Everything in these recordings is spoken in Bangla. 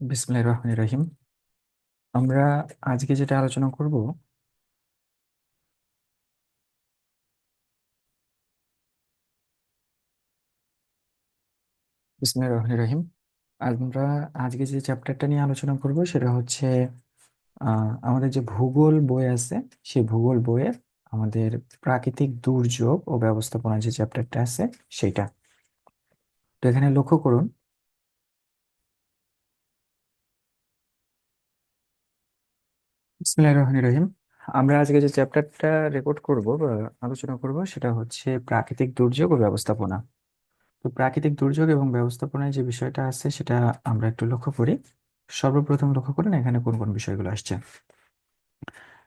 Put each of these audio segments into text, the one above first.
বিসমিল্লাহির রহমানির রহিম। আমরা আজকে যেটা আলোচনা করব, বিসমিল্লাহির রহমানির রহিম, আমরা আজকে যে চ্যাপ্টারটা নিয়ে আলোচনা করব সেটা হচ্ছে আমাদের যে ভূগোল বই আছে, সেই ভূগোল বইয়ের আমাদের প্রাকৃতিক দুর্যোগ ও ব্যবস্থাপনা যে চ্যাপ্টারটা আছে সেটা তো এখানে লক্ষ্য করুন বিসমিল্লাহির রহমানির রহিম। আমরা আজকে যে চ্যাপ্টারটা রেকর্ড করব বা আলোচনা করব সেটা হচ্ছে প্রাকৃতিক দুর্যোগ ও ব্যবস্থাপনা। তো প্রাকৃতিক দুর্যোগ এবং ব্যবস্থাপনায় যে বিষয়টা আছে সেটা আমরা একটু লক্ষ্য করি। সর্বপ্রথম লক্ষ্য করেন, এখানে কোন কোন বিষয়গুলো আসছে।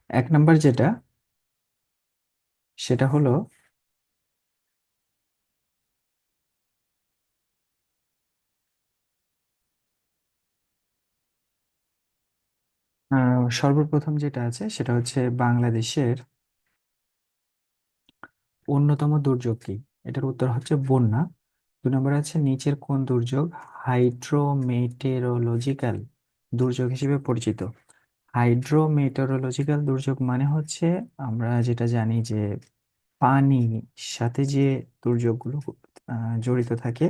এক নাম্বার যেটা, সেটা হলো আহ, সর্বপ্রথম যেটা আছে সেটা হচ্ছে বাংলাদেশের অন্যতম দুর্যোগ কি? এটার উত্তর হচ্ছে বন্যা। দু নম্বর আছে নিচের কোন দুর্যোগ? হাইড্রোমেটেরোলজিক্যাল দুর্যোগ হিসেবে পরিচিত। হাইড্রোমেটেরোলজিক্যাল দুর্যোগ মানে হচ্ছে আমরা যেটা জানি যে পানি সাথে যে দুর্যোগগুলো জড়িত থাকে,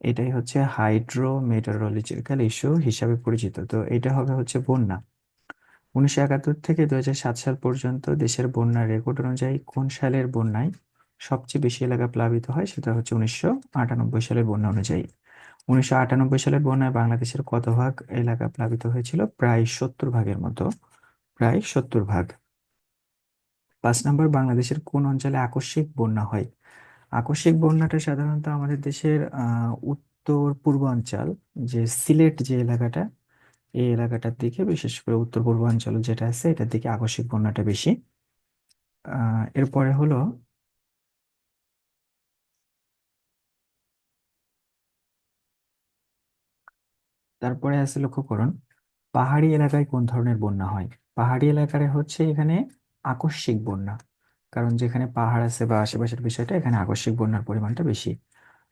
এটাই হচ্ছে হাইড্রোমেটেরোলজিক্যাল ইস্যু হিসাবে পরিচিত। তো এটা হবে হচ্ছে বন্যা। উনিশশো একাত্তর থেকে দু সাল পর্যন্ত দেশের বন্যার রেকর্ড অনুযায়ী কোন সালের বন্যায় সবচেয়ে বেশি এলাকা প্লাবিত হয় সেটা হচ্ছে উনিশশো আটানব্বই সালের বন্যা অনুযায়ী। উনিশশো আটানব্বই সালের বন্যায় বাংলাদেশের কত ভাগ এলাকা প্লাবিত হয়েছিল? প্রায় সত্তর ভাগের মতো। প্রায় সত্তর ভাগ। পাঁচ নম্বর, বাংলাদেশের কোন অঞ্চলে আকস্মিক বন্যা হয়? আকস্মিক বন্যাটা সাধারণত আমাদের দেশের উত্তর পূর্বাঞ্চল যে সিলেট যে এলাকাটা এই এলাকাটার দিকে, বিশেষ করে উত্তর পূর্বাঞ্চল যেটা আছে, এটার দিকে আকস্মিক বন্যাটা বেশি। এরপরে হলো তারপরে আছে লক্ষ্য করুন, পাহাড়ি এলাকায় কোন ধরনের বন্যা হয়? পাহাড়ি এলাকায় হচ্ছে এখানে আকস্মিক বন্যা, কারণ যেখানে পাহাড় আছে বা আশেপাশের বিষয়টা, এখানে আকস্মিক বন্যার পরিমাণটা বেশি।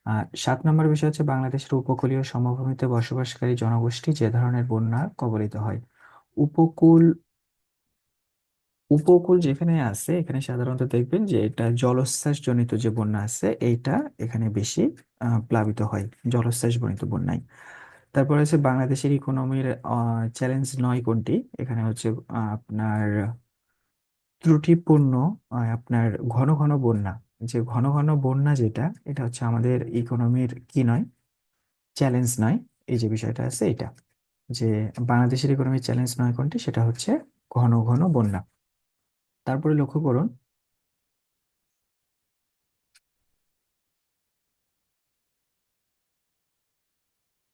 আর সাত নম্বর বিষয় হচ্ছে বাংলাদেশের উপকূলীয় সমভূমিতে বসবাসকারী জনগোষ্ঠী যে ধরনের বন্যা কবলিত হয়। উপকূল উপকূল যেখানে আছে, এখানে সাধারণত দেখবেন যে এটা জলোচ্ছ্বাস জনিত যে বন্যা আছে, এইটা এখানে বেশি প্লাবিত হয় জলোচ্ছ্বাস জনিত বন্যায়। তারপরে হচ্ছে বাংলাদেশের ইকোনমির চ্যালেঞ্জ নয় কোনটি? এখানে হচ্ছে আপনার ত্রুটিপূর্ণ আপনার ঘন ঘন বন্যা। যে ঘন ঘন বন্যা যেটা, এটা হচ্ছে আমাদের ইকোনমির কি নয়? চ্যালেঞ্জ নয়। এই যে বিষয়টা আছে এটা। যে বাংলাদেশের ইকোনমির চ্যালেঞ্জ নয় কোনটি? সেটা হচ্ছে ঘন ঘন বন্যা। তারপরে লক্ষ্য করুন।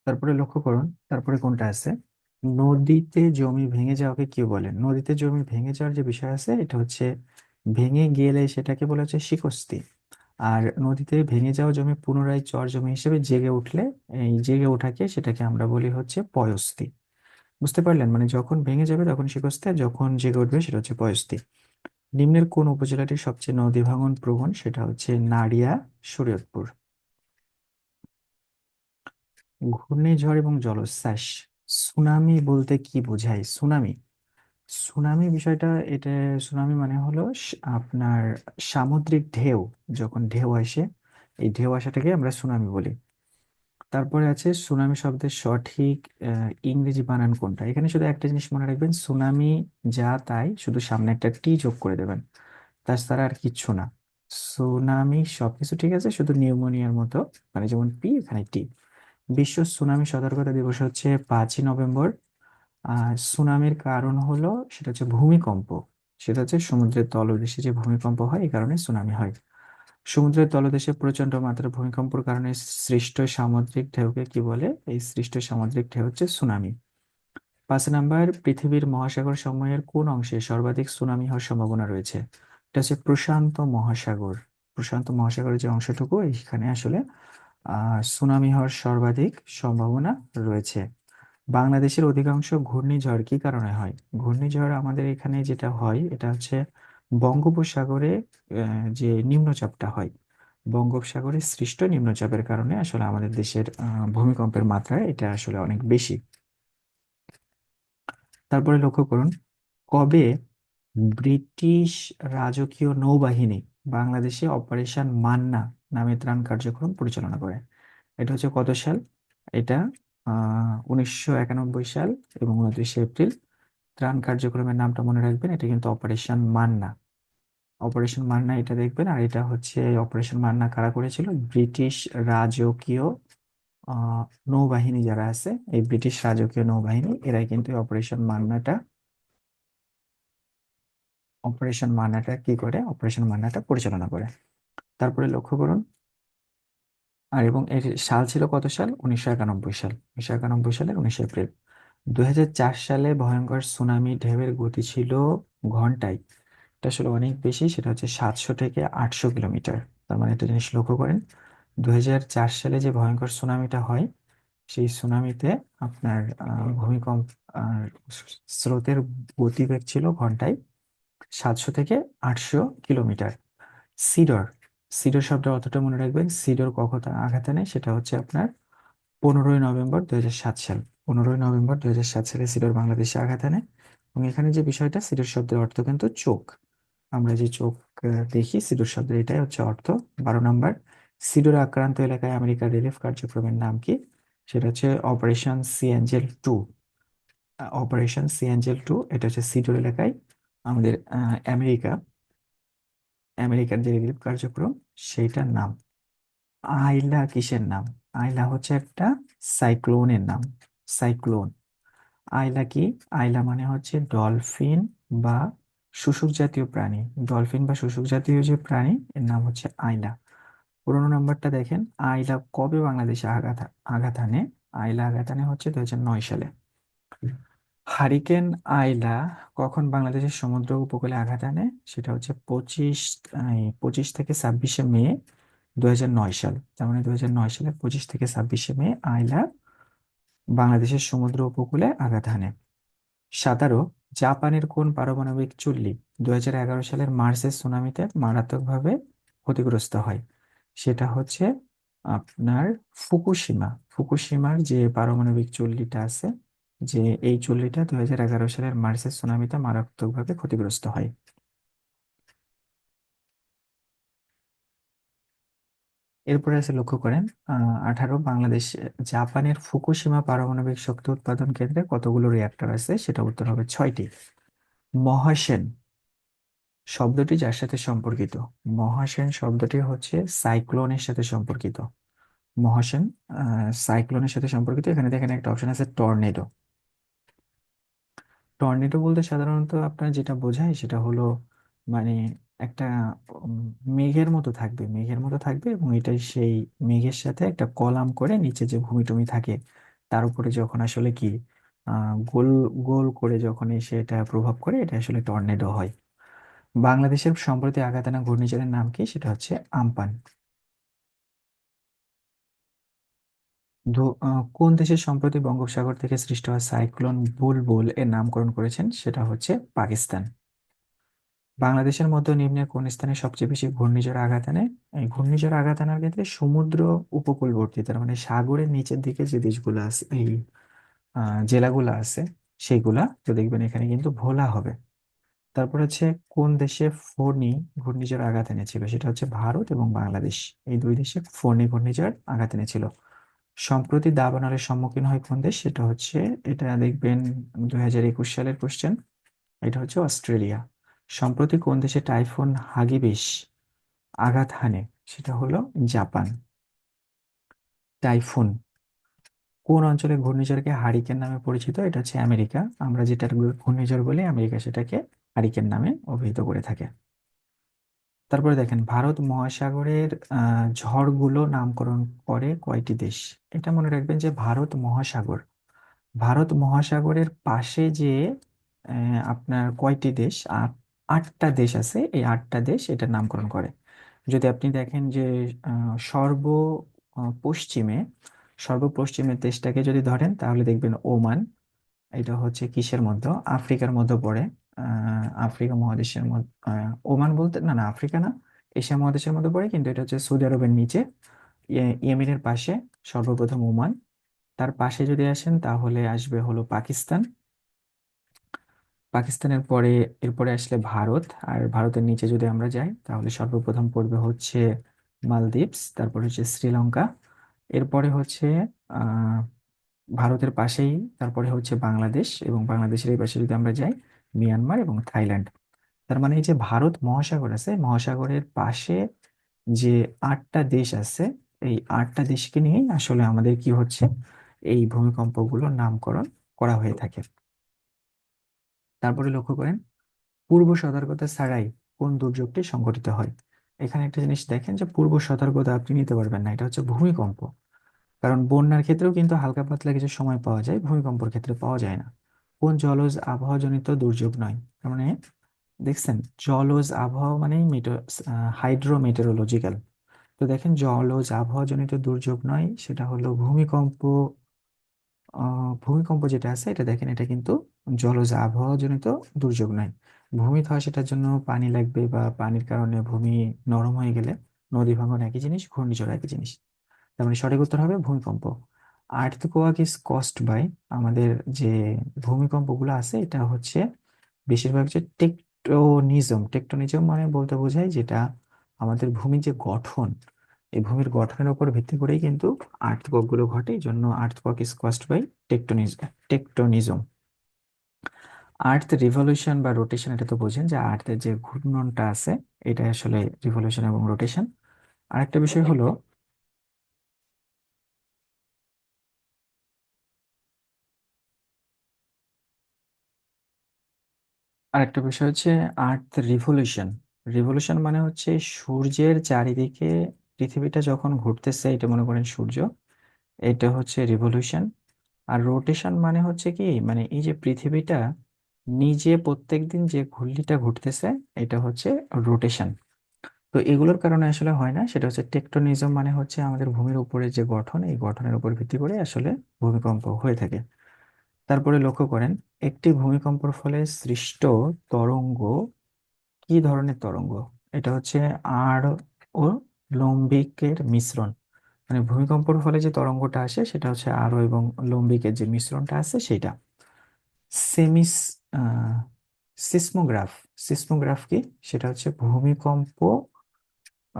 তারপরে লক্ষ্য করুন, তারপরে কোনটা আছে? নদীতে জমি ভেঙে যাওয়াকে কি বলে নদীতে জমি ভেঙে যাওয়ার যে বিষয় আছে, এটা হচ্ছে ভেঙে গেলে সেটাকে বলা হচ্ছে শিকস্তি। আর নদীতে ভেঙে যাওয়া জমি পুনরায় চর জমি হিসেবে জেগে উঠলে, এই জেগে ওঠাকে সেটাকে আমরা বলি হচ্ছে পয়স্তি। বুঝতে পারলেন? মানে যখন ভেঙে যাবে তখন শিকস্তি, আর যখন জেগে উঠবে সেটা হচ্ছে পয়স্তি। নিম্নের কোন উপজেলাটি সবচেয়ে নদী ভাঙন প্রবণ সেটা হচ্ছে নাড়িয়া, শরীয়তপুর। ঘূর্ণিঝড় এবং জলোচ্ছ্বাস। সুনামি বলতে কি বোঝায়? সুনামি সুনামি বিষয়টা, এটা সুনামি মানে হলো আপনার সামুদ্রিক ঢেউ, যখন ঢেউ আসে, এই ঢেউ আসাটাকে আমরা সুনামি বলি। তারপরে আছে সুনামি শব্দের সঠিক ইংরেজি বানান কোনটা? এখানে শুধু একটা জিনিস মনে রাখবেন, সুনামি যা তাই, শুধু সামনে একটা টি যোগ করে দেবেন তাছাড়া আর কিচ্ছু না। সুনামি সবকিছু ঠিক আছে, শুধু নিউমোনিয়ার মতো মানে যেমন পি, এখানে টি। বিশ্ব সুনামি সতর্কতা দিবস হচ্ছে পাঁচই নভেম্বর। আর সুনামির কারণ হলো সেটা হচ্ছে ভূমিকম্প। সেটা হচ্ছে সমুদ্রের তলদেশে যে ভূমিকম্প হয়, এই কারণে সুনামি হয়। সমুদ্রের তলদেশে প্রচণ্ড মাত্রার ভূমিকম্পর কারণে সৃষ্ট সামুদ্রিক ঢেউকে কি বলে? এই সৃষ্ট সামুদ্রিক ঢেউ হচ্ছে সুনামি। পাঁচ নাম্বার, পৃথিবীর মহাসাগর সমূহের কোন অংশে সর্বাধিক সুনামি হওয়ার সম্ভাবনা রয়েছে? এটা হচ্ছে প্রশান্ত মহাসাগর। প্রশান্ত মহাসাগরের যে অংশটুকু এখানে আসলে সুনামি হওয়ার সর্বাধিক সম্ভাবনা রয়েছে। বাংলাদেশের অধিকাংশ ঘূর্ণিঝড় কি কারণে হয়? ঘূর্ণিঝড় আমাদের এখানে যেটা হয়, এটা হচ্ছে বঙ্গোপসাগরে যে নিম্নচাপটা হয়। বঙ্গোপসাগরে সৃষ্ট নিম্নচাপের কারণে আসলে আমাদের দেশের ভূমিকম্পের মাত্রা এটা আসলে অনেক বেশি। তারপরে লক্ষ্য করুন, কবে ব্রিটিশ রাজকীয় নৌবাহিনী বাংলাদেশে অপারেশন মান্না নামে ত্রাণ কার্যক্রম পরিচালনা করে? এটা হচ্ছে কত সাল? এটা উনিশশো একানব্বই সাল এবং উনত্রিশে এপ্রিল। ত্রাণ কার্যক্রমের নামটা মনে রাখবেন, এটা কিন্তু অপারেশন মান্না। অপারেশন মান্না এটা দেখবেন, আর এটা হচ্ছে অপারেশন মান্না কারা করেছিল? ব্রিটিশ রাজকীয় নৌবাহিনী যারা আছে, এই ব্রিটিশ রাজকীয় নৌবাহিনী, এরাই কিন্তু অপারেশন মান্নাটা অপারেশন মান্নাটা কি করে? অপারেশন মান্নাটা পরিচালনা করে। তারপরে লক্ষ্য করুন আর এবং এর সাল ছিল কত সাল? উনিশশো একানব্বই সাল। উনিশশো একানব্বই সালের উনিশে এপ্রিল। চার সালে ভয়ঙ্কর সুনামি ঢেউয়ের গতি ছিল ঘন্টায়। এটা আসলে অনেক বেশি, সেটা হচ্ছে সাতশো থেকে আটশো কিলোমিটার। তার মানে একটা জিনিস লক্ষ্য করেন দু হাজার চার সালে যে ভয়ঙ্কর সুনামিটা হয়, সেই সুনামিতে আপনার ভূমিকম্প স্রোতের গতিবেগ ছিল ঘন্টায় সাতশো থেকে আটশো কিলোমিটার। সিডর সিডর শব্দের অর্থটা মনে রাখবেন, সিডর কখন আঘাত আনে সেটা হচ্ছে আপনার পনেরোই নভেম্বর দু হাজার সাত সাল। পনেরোই নভেম্বর দুই সাত সালে সিডর বাংলাদেশে আঘাত আনে এবং এখানে যে বিষয়টা, সিডর শব্দের অর্থ কিন্তু চোখ। আমরা যে চোখ দেখি, সিডর শব্দের এটাই হচ্ছে অর্থ। বারো নম্বর, সিডর আক্রান্ত এলাকায় আমেরিকার রিলিফ কার্যক্রমের নাম কি? সেটা হচ্ছে operation sea angel two operation sea angel two, এটা হচ্ছে সিডর এলাকায় আমাদের আমেরিকা। আমেরিকার যে রিলিফ কার্যক্রম, সেইটার নাম আইলা কিসের নাম? আইলা হচ্ছে একটা সাইক্লোনের নাম, সাইক্লোন। আইলা কি? আইলা মানে হচ্ছে ডলফিন বা শুশুক জাতীয় প্রাণী। ডলফিন বা শুশুক জাতীয় যে প্রাণী, এর নাম হচ্ছে আইলা। পুরোনো নাম্বারটা দেখেন, আইলা কবে বাংলাদেশে আঘাত আঘাত আনে? আইলা আঘাত আনে হচ্ছে নয় সালে। হারিকেন আইলা কখন বাংলাদেশের সমুদ্র উপকূলে আঘাত আনে? সেটা হচ্ছে পঁচিশ পঁচিশ থেকে ছাব্বিশে মে দু নয় সাল। তার মানে দু নয় সালে পঁচিশ থেকে ছাব্বিশে মে আইলা বাংলাদেশের সমুদ্র উপকূলে আঘাত হানে। সাতারো, জাপানের কোন পারমাণবিক চুল্লি দু সালের মার্চের সুনামিতে মারাত্মকভাবে ক্ষতিগ্রস্ত হয়? সেটা হচ্ছে আপনার ফুকুশিমা। ফুকুশিমার যে পারমাণবিক চুল্লিটা আছে যে এই চুল্লিটা দু এগারো সালের মার্চের সুনামিতে মারাত্মকভাবে ক্ষতিগ্রস্ত হয়। এরপরে আছে লক্ষ্য করেন আঠারো, বাংলাদেশ, জাপানের ফুকুশিমা পারমাণবিক শক্তি উৎপাদন কেন্দ্রে কতগুলো রিঅ্যাক্টর আছে সেটা উত্তর হবে ছয়টি। মহাসেন শব্দটি যার সাথে সম্পর্কিত। মহাসেন শব্দটি হচ্ছে সাইক্লোনের সাথে সম্পর্কিত। মহাসেন সাইক্লোনের সাথে সম্পর্কিত। এখানে দেখেন একটা অপশন আছে টর্নেডো। টর্নেডো বলতে সাধারণত আপনার যেটা বোঝায় সেটা হলো মানে একটা মেঘের মতো থাকবে, মেঘের মতো থাকবে এবং এটাই সেই মেঘের সাথে একটা কলাম করে নিচে যে ভূমি টুমি থাকে, তার উপরে যখন আসলে কি গোল গোল করে যখন এসে এটা প্রভাব করে, এটা আসলে টর্নেডো হয়। বাংলাদেশের সম্প্রতি আঘাত আনা ঘূর্ণিঝড়ের নাম কি? সেটা হচ্ছে আম্পান ধো- আহ, কোন দেশের সম্প্রতি বঙ্গোপসাগর থেকে সৃষ্ট হওয়া সাইক্লোন বুলবুল এর নামকরণ করেছেন? সেটা হচ্ছে পাকিস্তান। বাংলাদেশের মতো নিম্নের কোন স্থানে সবচেয়ে বেশি ঘূর্ণিঝড় আঘাত আনে? এই ঘূর্ণিঝড় আঘাত আনার ক্ষেত্রে সমুদ্র উপকূলবর্তী, তার মানে সাগরের নিচের দিকে যে দেশগুলো আছে, এই জেলাগুলো আছে, সেইগুলা তো দেখবেন এখানে কিন্তু ভোলা হবে। তারপর হচ্ছে কোন দেশে ফোনি ঘূর্ণিঝড় আঘাত এনেছিল? সেটা হচ্ছে ভারত এবং বাংলাদেশ। এই দুই দেশে ফোনি ঘূর্ণিঝড় আঘাত এনেছিল। সম্প্রতি দাবানলের সম্মুখীন হয় কোন দেশ? সেটা হচ্ছে, এটা দেখবেন দুই হাজার একুশ সালের কোশ্চেন এটা হচ্ছে অস্ট্রেলিয়া। সম্প্রতি কোন দেশে টাইফুন হাগিবিস আঘাত হানে? সেটা হলো জাপান। টাইফুন। কোন অঞ্চলে ঘূর্ণিঝড়কে হারিকেন নামে পরিচিত? এটা হচ্ছে আমেরিকা। আমরা যেটা ঘূর্ণিঝড় বলি, আমেরিকা সেটাকে হারিকেন নামে অভিহিত করে থাকে। তারপরে দেখেন, ভারত মহাসাগরের ঝড়গুলো নামকরণ করে কয়টি দেশ? এটা মনে রাখবেন যে ভারত মহাসাগর। ভারত মহাসাগরের পাশে যে আপনার কয়টি দেশ? আট, আটটা দেশ আছে। এই আটটা দেশ এটার নামকরণ করে। যদি আপনি দেখেন যে সর্ব পশ্চিমে সর্বপশ্চিমের দেশটাকে যদি ধরেন, তাহলে দেখবেন ওমান। এটা হচ্ছে কিসের মধ্যে? আফ্রিকার মধ্যে পড়ে। আফ্রিকা মহাদেশের মধ্যে ওমান বলতে, না না, আফ্রিকা না, এশিয়া মহাদেশের মধ্যে পড়ে, কিন্তু এটা হচ্ছে সৌদি আরবের নিচে। ইয়ে- ইয়েমেনের পাশে, সর্বপ্রথম ওমান। তার পাশে যদি আসেন, তাহলে আসবে হলো পাকিস্তান। পাকিস্তানের পরে, এরপরে আসলে ভারত, আর ভারতের নিচে যদি আমরা যাই, তাহলে সর্বপ্রথম পড়বে হচ্ছে মালদ্বীপস, তারপর হচ্ছে শ্রীলঙ্কা, এরপরে হচ্ছে ভারতের পাশেই, তারপরে হচ্ছে বাংলাদেশ, এবং বাংলাদেশের এই পাশে যদি আমরা যাই মিয়ানমার এবং থাইল্যান্ড। তার মানে এই যে ভারত মহাসাগর আছে, মহাসাগরের পাশে যে আটটা দেশ আছে, এই আটটা দেশকে নিয়েই আসলে আমাদের কি হচ্ছে, এই ভূমিকম্পগুলোর নামকরণ করা হয়ে থাকে। তারপরে লক্ষ্য করেন, পূর্ব সতর্কতা ছাড়াই কোন দুর্যোগটি সংঘটিত হয়। এখানে একটা জিনিস দেখেন যে পূর্ব সতর্কতা আপনি নিতে পারবেন না, এটা হচ্ছে ভূমিকম্প। কারণ বন্যার ক্ষেত্রেও কিন্তু হালকা পাতলা কিছু সময় পাওয়া যায়, ভূমিকম্পের ক্ষেত্রে পাওয়া যায় না। কোন জলজ আবহাওয়াজনিত দুর্যোগ নয়। তার মানে দেখছেন, জলজ আবহাওয়া মানেই মেটো হাইড্রোমেটেরোলজিক্যাল। তো দেখেন, জলজ আবহাওয়াজনিত দুর্যোগ নয়, সেটা হলো ভূমিকম্প ভূমিকম্প যেটা আছে, এটা দেখেন, এটা কিন্তু জলজ আবহাওয়াজনিত দুর্যোগ নয়। ভূমি ভূমিধস সেটার জন্য পানি লাগবে বা পানির কারণে ভূমি নরম হয়ে গেলে নদী ভাঙন একই জিনিস, ঘূর্ণিঝড় একই জিনিস। তার মানে সঠিক উত্তর হবে ভূমিকম্প। আর্থকোয়াক ইজ কস্ট বাই আমাদের যে ভূমিকম্পগুলো আছে, এটা হচ্ছে বেশিরভাগ যে টেকটোনিজম। টেকটোনিজম মানে বলতে বোঝায় যেটা আমাদের ভূমির যে গঠন, এই ভূমির গঠনের উপর ভিত্তি করেই কিন্তু আর্থকোয়াকগুলো ঘটে। এই জন্য earthquake is caused by tectonism tectonism. Earth revolution বা রোটেশন, এটা তো বোঝেন যে আর্থের যে ঘূর্ণনটা আছে, এটা আসলে রিভলিউশন এবং রোটেশন। আরেকটা বিষয় হলো আরেকটা বিষয় হচ্ছে আর্থ রিভলিউশন রিভলিউশন মানে হচ্ছে সূর্যের চারিদিকে পৃথিবীটা যখন ঘুরতেছে, এটা মনে করেন সূর্য, এটা হচ্ছে রিভলিউশন আর রোটেশন মানে হচ্ছে কি মানে এই যে পৃথিবীটা নিজে প্রত্যেক দিন যে ঘূর্ণিটা ঘুরতেছে, এটা হচ্ছে রোটেশন তো এগুলোর কারণে আসলে হয় না, সেটা হচ্ছে টেকটোনিজম মানে হচ্ছে আমাদের ভূমির উপরে যে গঠন, এই গঠনের উপর ভিত্তি করে আসলে ভূমিকম্প হয়ে থাকে। তারপরে লক্ষ্য করেন একটি ভূমিকম্পের ফলে সৃষ্ট তরঙ্গ কি ধরনের তরঙ্গ? এটা হচ্ছে আর ও লম্বিকের মিশ্রণ। মানে ভূমিকম্পের ফলে যে তরঙ্গটা আসে, সেটা হচ্ছে আরও এবং লম্বিকের যে মিশ্রণটা আছে, সেটা। সেমিস সিসমোগ্রাফ। সিসমোগ্রাফ কি? সেটা হচ্ছে ভূমিকম্প,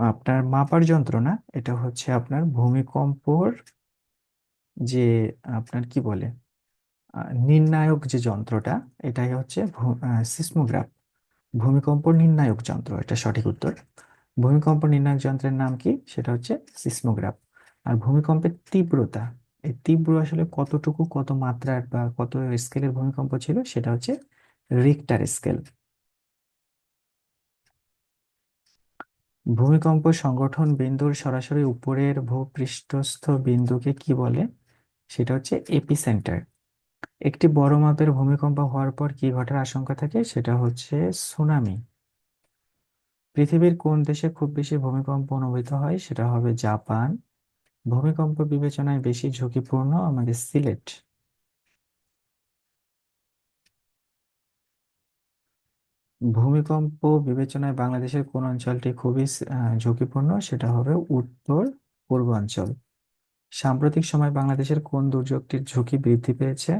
আপনার মাপার যন্ত্র না এটা হচ্ছে আপনার ভূমিকম্পর যে, আপনার কি বলে? নির্ণায়ক যে যন্ত্রটা, এটাই হচ্ছে সিসমোগ্রাফ। ভূমিকম্প নির্ণায়ক যন্ত্র, এটা সঠিক উত্তর। ভূমিকম্প নির্ণায়ক যন্ত্রের নাম কি? সেটা হচ্ছে সিসমোগ্রাফ। আর ভূমিকম্পের তীব্রতা, এই তীব্র আসলে কতটুকু, কত মাত্রার বা কত স্কেলের ভূমিকম্প ছিল, সেটা হচ্ছে রিক্টার স্কেল ভূমিকম্প সংগঠন বিন্দুর সরাসরি উপরের ভূপৃষ্ঠস্থ বিন্দুকে কি বলে? সেটা হচ্ছে এপিসেন্টার একটি বড় মাপের ভূমিকম্প হওয়ার পর কি ঘটার আশঙ্কা থাকে? সেটা হচ্ছে সুনামি। পৃথিবীর কোন দেশে খুব বেশি ভূমিকম্প অনুভূত হয়? সেটা হবে জাপান। ভূমিকম্প বিবেচনায় বেশি ঝুঁকিপূর্ণ আমাদের সিলেট। ভূমিকম্প বিবেচনায় বাংলাদেশের কোন অঞ্চলটি খুবই ঝুঁকিপূর্ণ? সেটা হবে উত্তর পূর্বাঞ্চল। সাম্প্রতিক সময় বাংলাদেশের কোন দুর্যোগটির ঝুঁকি বৃদ্ধি পেয়েছে?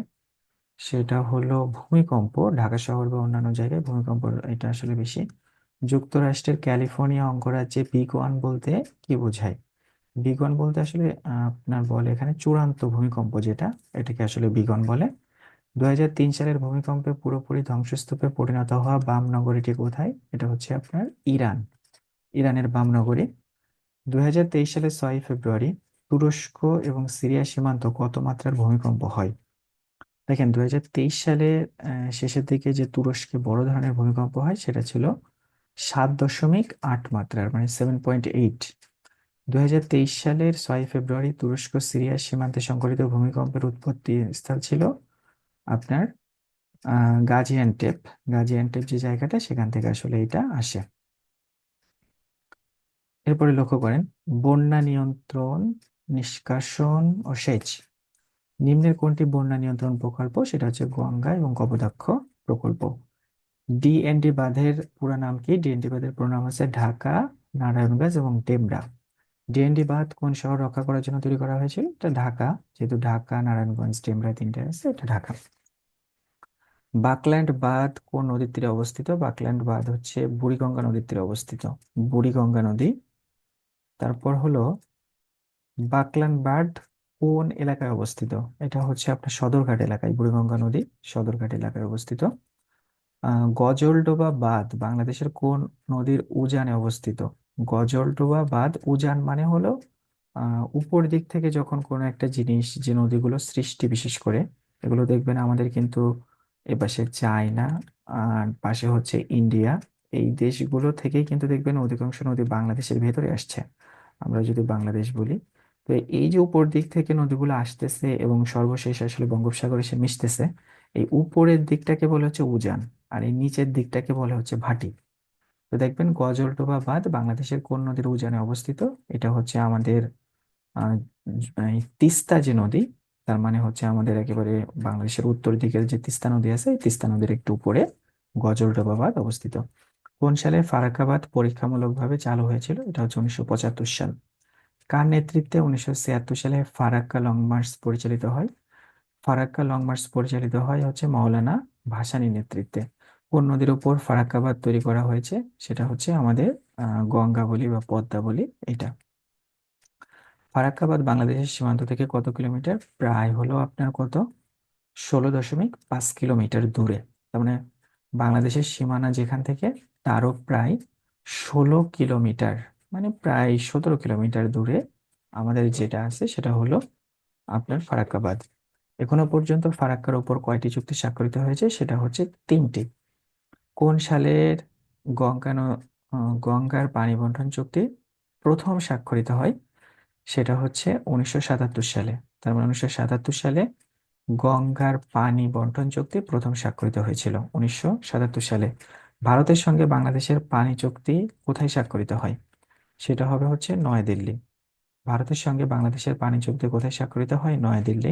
সেটা হলো ভূমিকম্প ঢাকা শহর বা অন্যান্য জায়গায় ভূমিকম্প এটা আসলে বেশি। যুক্তরাষ্ট্রের ক্যালিফোর্নিয়া অঙ্গরাজ্যে বিগ ওয়ান বলতে কি বোঝায়? বিগ ওয়ান বলতে আসলে আপনার বলে এখানে চূড়ান্ত ভূমিকম্প যেটা, এটাকে আসলে বিগ ওয়ান বলে। দুই হাজার তিন সালের ভূমিকম্পে পুরোপুরি ধ্বংসস্তূপে পরিণত হওয়া বাম নগরীটি কোথায়? এটা হচ্ছে আপনার ইরান, ইরানের বাম নগরী। দু সালের ছয় ফেব্রুয়ারি তুরস্ক এবং সিরিয়া সীমান্ত কত মাত্রার ভূমিকম্প হয়? দেখেন দু সালে শেষের দিকে যে তুরস্কে বড় ধরনের ভূমিকম্প হয়, সেটা ছিল সাত দশমিক আট মাত্রার মানে সেভেন পয়েন্ট এইট দু হাজার তেইশ সালের ছয় ফেব্রুয়ারি তুরস্ক সিরিয়া সীমান্তে সংঘটিত ভূমিকম্পের উৎপত্তি স্থল ছিল আপনার গাজিয়ান্টেপ। গাজিয়ান্টেপ যে জায়গাটা, সেখান থেকে আসলে এটা আসে। এরপরে লক্ষ্য করেন, বন্যা নিয়ন্ত্রণ, নিষ্কাশন ও সেচ। নিম্নের কোনটি বন্যা নিয়ন্ত্রণ প্রকল্প? সেটা হচ্ছে গঙ্গা এবং কপোতাক্ষ প্রকল্প। ডিএনডি বাঁধের পুরো নাম কি? ডিএনডি বাঁধের পুরো নাম হচ্ছে ঢাকা নারায়ণগঞ্জ এবং ডেমরা ডিএনডি বাঁধ কোন শহর রক্ষা করার জন্য তৈরি করা হয়েছিল? এটা ঢাকা, যেহেতু ঢাকা, নারায়ণগঞ্জ ডেমরা তিনটে আছে, এটা ঢাকা। বাকল্যান্ড বাঁধ কোন নদীর তীরে অবস্থিত? বাকল্যান্ড বাঁধ হচ্ছে বুড়িগঙ্গা নদীর তীরে অবস্থিত। বুড়িগঙ্গা নদী। তারপর হলো বাকল্যান্ড বাঁধ কোন এলাকায় অবস্থিত? এটা হচ্ছে আপনার সদরঘাট এলাকায়, বুড়িগঙ্গা নদী, সদরঘাট এলাকায় অবস্থিত। গজলডোবা বাঁধ বাংলাদেশের কোন নদীর উজানে অবস্থিত? গজলডোবা বাঁধ উজান মানে হলো উপর দিক থেকে যখন কোনো একটা জিনিস, যে নদীগুলো সৃষ্টি বিশেষ করে, এগুলো দেখবেন আমাদের কিন্তু এপাশে চায়না আর পাশে হচ্ছে ইন্ডিয়া, এই দেশগুলো থেকেই কিন্তু দেখবেন অধিকাংশ নদী বাংলাদেশের ভেতরে আসছে। আমরা যদি বাংলাদেশ বলি তো এই যে উপর দিক থেকে নদীগুলো আসতেছে এবং সর্বশেষ আসলে বঙ্গোপসাগরে এসে মিশতেছে, এই উপরের দিকটাকে বলা হচ্ছে উজান আর এই নিচের দিকটাকে বলা হচ্ছে ভাটি। তো দেখবেন গজলডোবা বাঁধ বাংলাদেশের কোন নদীর উজানে অবস্থিত, এটা হচ্ছে আমাদের তিস্তা যে নদী, তার মানে হচ্ছে আমাদের একেবারে বাংলাদেশের উত্তর দিকের যে তিস্তা নদী আছে, এই তিস্তা নদীর একটু উপরে গজলডোবা বাঁধ অবস্থিত। কোন সালে ফারাক্কা বাঁধ পরীক্ষামূলকভাবে চালু হয়েছিল, এটা হচ্ছে উনিশশো পঁচাত্তর সাল। কার নেতৃত্বে উনিশশো ছিয়াত্তর সালে ফারাক্কা লং মার্চ পরিচালিত হয়? ফারাক্কা লং মার্চ পরিচালিত হয় হচ্ছে মাওলানা ভাসানী নেতৃত্বে। কোন নদীর উপর ফারাক্কাবাদ তৈরি করা হয়েছে? সেটা হচ্ছে আমাদের গঙ্গা বলি বা পদ্মা বলি, এটা। ফারাক্কাবাদ বাংলাদেশের সীমান্ত থেকে কত কিলোমিটার? প্রায় হলো আপনার কত? ষোলো দশমিক পাঁচ কিলোমিটার দূরে। তার মানে বাংলাদেশের সীমানা যেখান থেকে, তারও প্রায় ষোলো কিলোমিটার মানে প্রায় সতেরো কিলোমিটার দূরে আমাদের যেটা আছে সেটা হলো আপনার ফারাক্কাবাদ। এখনও পর্যন্ত ফারাক্কার উপর কয়টি চুক্তি স্বাক্ষরিত হয়েছে সেটা হচ্ছে তিনটি। কোন সালের গঙ্গা গঙ্গার পানি বন্টন চুক্তি প্রথম স্বাক্ষরিত হয় সেটা হচ্ছে উনিশশো সাতাত্তর সালে। তার মানে উনিশশো সাতাত্তর সালে গঙ্গার পানি বন্টন চুক্তি প্রথম স্বাক্ষরিত হয়েছিল উনিশশো সাতাত্তর সালে। ভারতের সঙ্গে বাংলাদেশের পানি চুক্তি কোথায় স্বাক্ষরিত হয়? সেটা হবে হচ্ছে নয়াদিল্লি। ভারতের সঙ্গে বাংলাদেশের পানি চুক্তি কোথায় স্বাক্ষরিত হয়? নয়াদিল্লি।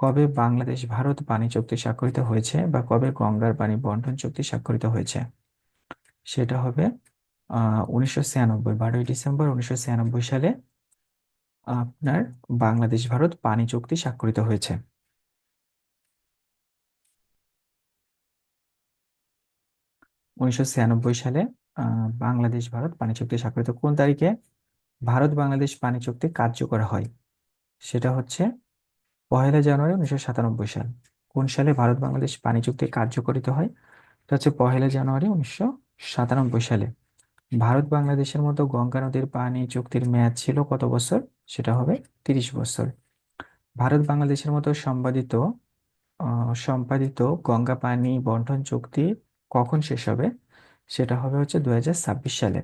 কবে বাংলাদেশ, ভারত পানি চুক্তি স্বাক্ষরিত হয়েছে বা কবে গঙ্গার পানি বন্টন চুক্তি স্বাক্ষরিত হয়েছে? সেটা হবে আহ উনিশশো ছিয়ানব্বই, বারোই ডিসেম্বর উনিশশো ছিয়ানব্বই সালে আপনার বাংলাদেশ, ভারত পানি চুক্তি স্বাক্ষরিত হয়েছে। উনিশশো ছিয়ানব্বই সালে বাংলাদেশ, ভারত পানি চুক্তি স্বাক্ষরিত। কোন তারিখে ভারত, বাংলাদেশ পানি চুক্তি কার্যকর হয়? সেটা হচ্ছে পহেলা জানুয়ারি উনিশশো সাতানব্বই সাল। কোন সালে ভারত, বাংলাদেশ পানি চুক্তি কার্যকরিত হয়? এটা হচ্ছে পহেলা জানুয়ারি উনিশশো সাতানব্বই সালে। ভারত, বাংলাদেশের মতো গঙ্গা নদীর পানি চুক্তির মেয়াদ ছিল কত বছর? সেটা হবে তিরিশ বছর। ভারত, বাংলাদেশের মতো সম্পাদিত সম্পাদিত গঙ্গা পানি বন্টন চুক্তি কখন শেষ হবে? সেটা হবে হচ্ছে দুই হাজার ছাব্বিশ সালে।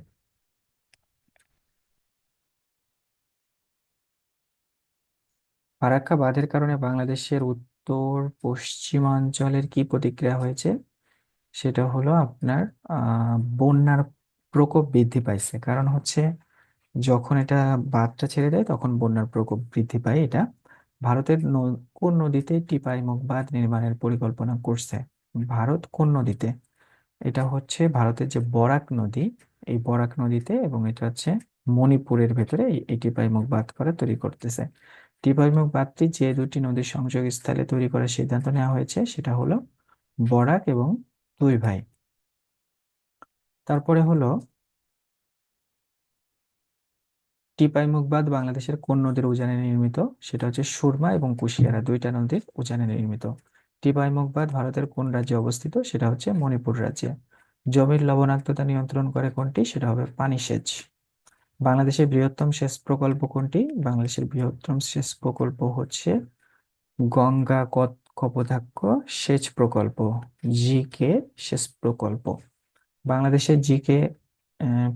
ফারাক্কা বাঁধের কারণে বাংলাদেশের উত্তর পশ্চিমাঞ্চলের কি প্রতিক্রিয়া হয়েছে? সেটা হলো আপনার বন্যার প্রকোপ বৃদ্ধি পাইছে। কারণ হচ্ছে যখন এটা বাঁধটা ছেড়ে দেয় তখন বন্যার প্রকোপ বৃদ্ধি পায়। এটা ভারতের কোন নদীতে টিপাইমুখ বাঁধ নির্মাণের পরিকল্পনা করছে? ভারত কোন নদীতে? এটা হচ্ছে ভারতের যে বরাক নদী, এই বরাক নদীতে এবং এটা হচ্ছে মণিপুরের ভেতরে এই টিপাইমুখ বাঁধ করে তৈরি করতেছে। টিপাইমুখ বাঁধটি যে দুটি নদীর সংযোগ স্থলে তৈরি করার সিদ্ধান্ত নেওয়া হয়েছে সেটা হলো বরাক এবং দুই ভাই তারপরে হলো টিপাইমুখ বাঁধ বাংলাদেশের কোন নদীর উজানে নির্মিত? সেটা হচ্ছে সুরমা এবং কুশিয়ারা, দুইটা নদীর উজানে নির্মিত। টিপাইমুখ বাঁধ ভারতের কোন রাজ্যে অবস্থিত? সেটা হচ্ছে মণিপুর রাজ্যে। জমির লবণাক্ততা নিয়ন্ত্রণ করে কোনটি? সেটা হবে পানি সেচ। বাংলাদেশের বৃহত্তম সেচ প্রকল্প কোনটি? বাংলাদেশের বৃহত্তম সেচ প্রকল্প হচ্ছে গঙ্গা কপোতাক্ষ সেচ প্রকল্প, জিকে সেচ প্রকল্প। বাংলাদেশের জিকে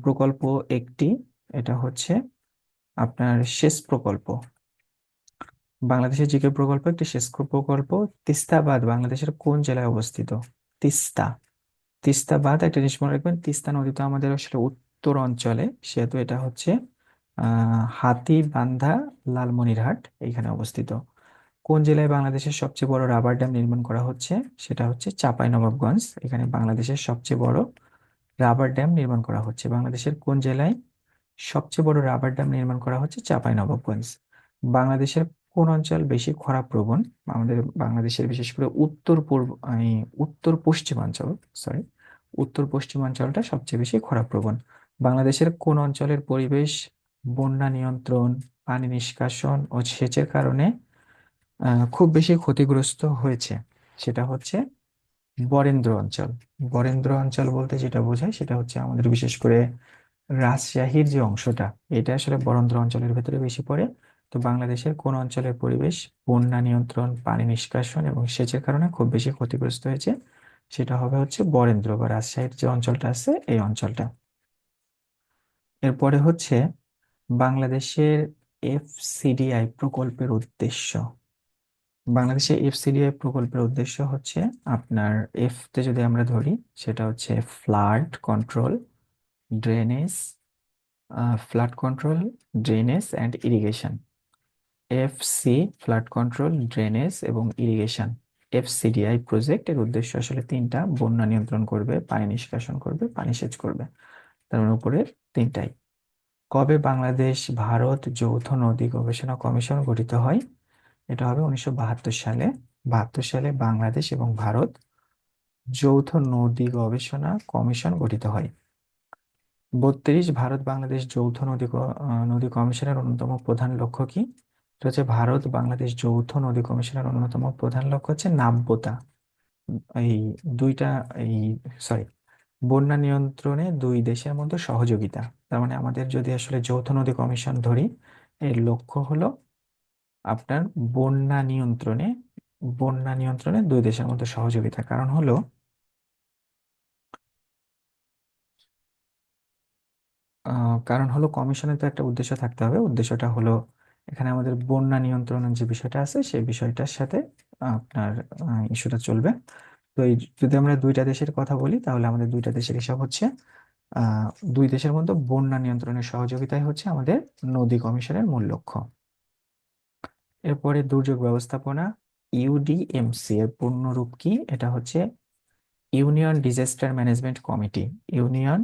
প্রকল্প একটি, এটা হচ্ছে আপনার সেচ প্রকল্প। বাংলাদেশের জিকে প্রকল্প একটি সেচ প্রকল্প। তিস্তা বাঁধ বাংলাদেশের কোন জেলায় অবস্থিত? তিস্তা। তিস্তা বাঁধ একটা জিনিস মনে রাখবেন, তিস্তা নদী তো আমাদের আসলে উত্তর অঞ্চলে, সেহেতু এটা হচ্ছে হাতীবান্ধা লালমনিরহাট এইখানে অবস্থিত। কোন জেলায় বাংলাদেশের সবচেয়ে বড় রাবার ড্যাম নির্মাণ করা হচ্ছে? সেটা হচ্ছে চাঁপাইনবাবগঞ্জ, এখানে বাংলাদেশের সবচেয়ে বড় রাবার ড্যাম নির্মাণ করা হচ্ছে। বাংলাদেশের কোন জেলায় সবচেয়ে বড় রাবার ড্যাম নির্মাণ করা হচ্ছে? চাঁপাইনবাবগঞ্জ। বাংলাদেশের কোন অঞ্চল বেশি খরাপ্রবণ? আমাদের বাংলাদেশের বিশেষ করে উত্তর পূর্ব এই উত্তর পশ্চিমাঞ্চল সরি উত্তর পশ্চিমাঞ্চলটা সবচেয়ে বেশি খরাপ্রবণ। বাংলাদেশের কোন অঞ্চলের পরিবেশ, বন্যা নিয়ন্ত্রণ, পানি নিষ্কাশন ও সেচের কারণে খুব বেশি ক্ষতিগ্রস্ত হয়েছে, সেটা হচ্ছে বরেন্দ্র অঞ্চল। বরেন্দ্র অঞ্চল বলতে যেটা বোঝায়, সেটা হচ্ছে আমাদের বিশেষ করে রাজশাহীর যে অংশটা, এটা আসলে বরেন্দ্র অঞ্চলের ভেতরে বেশি পড়ে। তো বাংলাদেশের কোন অঞ্চলের পরিবেশ বন্যা নিয়ন্ত্রণ, পানি নিষ্কাশন এবং সেচের কারণে খুব বেশি ক্ষতিগ্রস্ত হয়েছে? সেটা হবে হচ্ছে বরেন্দ্র বা রাজশাহীর যে অঞ্চলটা আছে, এই অঞ্চলটা। এরপরে হচ্ছে বাংলাদেশের এফসিডিআই প্রকল্পের উদ্দেশ্য। বাংলাদেশে এফসিডিআই প্রকল্পের উদ্দেশ্য হচ্ছে আপনার এফ তে যদি আমরা ধরি, সেটা হচ্ছে flood control, drainage flood control, drainage and irrigation. FC flood control drainage এবং ইরিগেশন এফসিডিআই প্রজেক্ট এর উদ্দেশ্য আসলে তিনটা, বন্যা নিয়ন্ত্রণ করবে, পানি নিষ্কাশন করবে, পানি সেচ করবে। তার মানে উপরের তিনটাই। কবে বাংলাদেশ, ভারত যৌথ নদী গবেষণা কমিশন গঠিত হয়? এটা হবে উনিশশো বাহাত্তর সালে। বাহাত্তর সালে বাংলাদেশ এবং ভারত যৌথ নদী গবেষণা কমিশন গঠিত হয়। বত্রিশ ভারত বাংলাদেশ যৌথ নদী নদী কমিশনের অন্যতম প্রধান লক্ষ্য কি? এটা হচ্ছে ভারত, বাংলাদেশ যৌথ নদী কমিশনের অন্যতম প্রধান লক্ষ্য হচ্ছে নাব্যতা। এই দুইটা, এই সরি বন্যা নিয়ন্ত্রণে দুই দেশের মধ্যে সহযোগিতা। তার মানে আমাদের যদি আসলে যৌথ নদী কমিশন ধরি, এর লক্ষ্য হলো আপনার বন্যা নিয়ন্ত্রণে বন্যা নিয়ন্ত্রণে দুই দেশের মধ্যে সহযোগিতা। কারণ হলো কারণ হলো কমিশনের তো একটা উদ্দেশ্য থাকতে হবে। উদ্দেশ্যটা হলো এখানে আমাদের বন্যা নিয়ন্ত্রণের যে বিষয়টা আছে, সেই বিষয়টার সাথে আপনার ইস্যুটা চলবে। তো এই যদি আমরা দুইটা দেশের কথা বলি, তাহলে আমাদের দুইটা দেশের হিসাব হচ্ছে দুই দেশের মধ্যে বন্যা নিয়ন্ত্রণের সহযোগিতাই হচ্ছে আমাদের নদী কমিশনের মূল লক্ষ্য। এরপরে দুর্যোগ ব্যবস্থাপনা ইউডিএমসি এর পূর্ণরূপ কি? এটা হচ্ছে union disaster management committee, union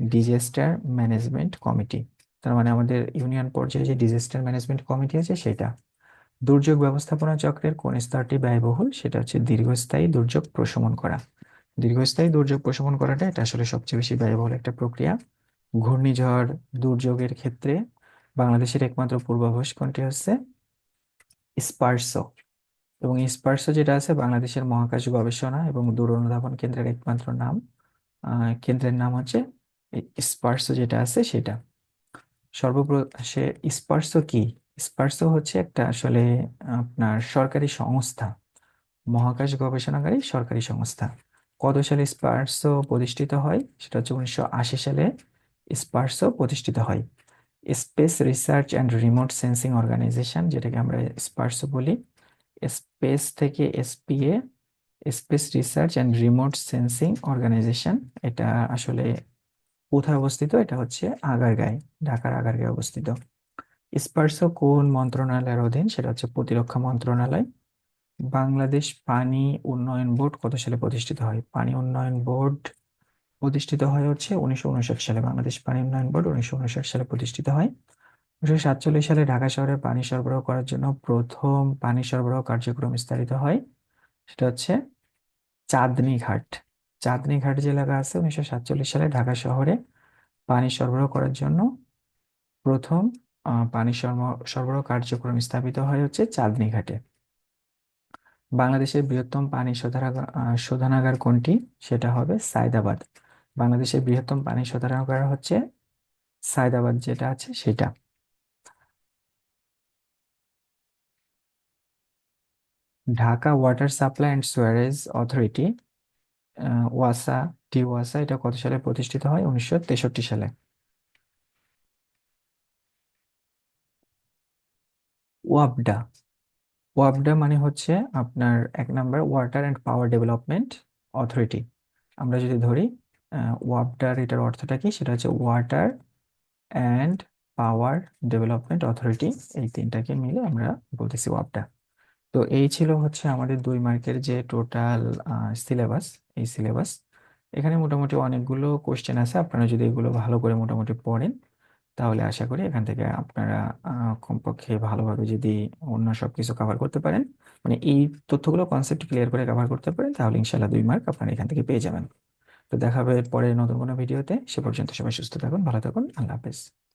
disaster management committee. তার মানে আমাদের ইউনিয়ন পর্যায়ে যে ডিজাস্টার ম্যানেজমেন্ট কমিটি আছে সেটা। দুর্যোগ ব্যবস্থাপনা চক্রের কোন স্তরটি ব্যয়বহুল সেটা হচ্ছে দীর্ঘস্থায়ী দুর্যোগ প্রশমন করা। দীর্ঘস্থায়ী দুর্যোগ প্রশমন করাটা এটা আসলে সবচেয়ে বেশি ব্যয়বহুল একটা প্রক্রিয়া। ঘূর্ণিঝড় দুর্যোগের ক্ষেত্রে বাংলাদেশের একমাত্র পূর্বাভাস কোনটি হচ্ছে? স্পার্সো। এবং স্পার্সো যেটা আছে বাংলাদেশের মহাকাশ গবেষণা এবং দূর অনুধাবন কেন্দ্রের একমাত্র নাম। কেন্দ্রের নাম হচ্ছে এই স্পার্সো যেটা আছে সেটা। সর্বপ্র, সে স্পার্সো কি? স্পার্সো হচ্ছে একটা আসলে আপনার সরকারি সংস্থা, মহাকাশ গবেষণাকারী সরকারি সংস্থা। কত সালে স্পার্সো প্রতিষ্ঠিত হয়? সেটা হচ্ছে উনিশশো আশি সালে স্পার্সো প্রতিষ্ঠিত হয়। Space research and remote sensing organisation, যেটাকে আমরা স্পার্সো বলি, স্পেস থেকে SPA, space research and remote sensing organisation, এটা আসলে কোথায় অবস্থিত? এটা হচ্ছে আগারগাঁও, ঢাকার আগারগাঁও অবস্থিত। স্পার্সো কোন মন্ত্রণালয়ের অধীন? সেটা হচ্ছে প্রতিরক্ষা মন্ত্রণালয়। বাংলাদেশ পানি উন্নয়ন বোর্ড কত সালে প্রতিষ্ঠিত হয়? পানি উন্নয়ন বোর্ড প্রতিষ্ঠিত হয় হচ্ছে উনিশশো উনষাট সালে। বাংলাদেশ পানি উন্নয়ন বোর্ড উনিশশো উনষাট সালে প্রতিষ্ঠিত হয়। উনিশশো সাতচল্লিশ সালে ঢাকা শহরে পানি সরবরাহ করার জন্য প্রথম পানি সরবরাহ কার্যক্রম স্থাপিত হয়। সেটা হচ্ছে চাঁদনী ঘাট। চাঁদনী ঘাট যে এলাকা আছে, উনিশশো সাতচল্লিশ সালে ঢাকা শহরে পানি সরবরাহ করার জন্য প্রথম পানি সরবরাহ কার্যক্রম স্থাপিত হয় হচ্ছে চাঁদনী ঘাটে বাংলাদেশের বৃহত্তম পানি শোধনাগার শোধনাগার কোনটি? সেটা হবে সায়দাবাদ। বাংলাদেশের বৃহত্তম পানি শোধনাগার হচ্ছে সায়দাবাদ, যেটা আছে সেটা। Dhaka water supply and sewerage authority ওয়াসা টি ওয়াসা, এটা কত সালে প্রতিষ্ঠিত হয়? উনিশশো তেষট্টি সালে। ওয়াবডা। ওয়াবডা মানে হচ্ছে আপনার এক number water and power development authority. আমরা যদি ধরি ওয়াবডার এটার অর্থটা কি? সেটা হচ্ছে water and power development authority. এই তিনটাকে মিলে আমরা বলতেছি ওয়াবডা। তো এই ছিল হচ্ছে আমাদের দুই মার্কের যে টোটাল সিলেবাস এই সিলেবাস এখানে মোটামুটি অনেকগুলো কোশ্চেন আছে, আপনারা যদি এগুলো ভালো করে মোটামুটি পড়েন, তাহলে আশা করি এখান থেকে আপনারা কমপক্ষে ভালোভাবে যদি অন্য সব কিছু কভার করতে পারেন মানে এই তথ্যগুলো কনসেপ্ট ক্লিয়ার করে কভার করতে পারেন, তাহলে ইনশাল্লাহ দুই মার্ক আপনারা এখান থেকে পেয়ে যাবেন। তো দেখা হবে পরে নতুন কোনো ভিডিওতে সে পর্যন্ত সবাই সুস্থ থাকুন, ভালো থাকুন, আল্লাহ হাফেজ।